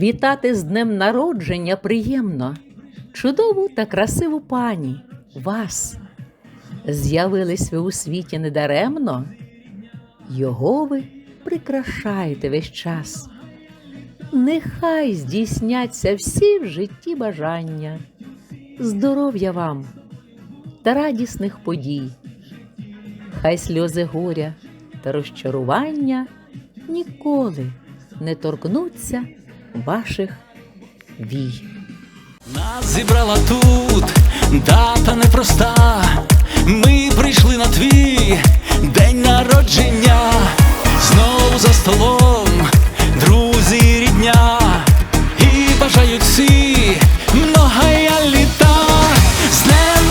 Вітати з днем народження приємно, чудову та красиву пані, вас. З'явились ви у світі недаремно, його ви прикрашаєте весь час. Нехай здійсняться всі в житті бажання, здоров'я вам та радісних подій. Хай сльози горя та розчарування ніколи не торкнуться ваших вій. Нас зібрала тут дата непроста. Ми прийшли на твій день народження, знову за столом, друзі, рідня, і бажають всі многая літа, з днем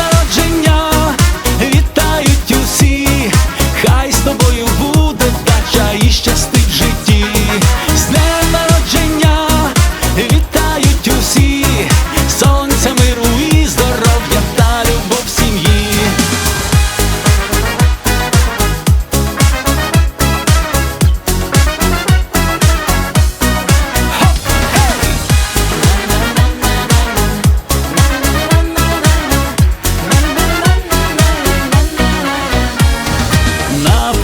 вітають усі, хай з тобою буде.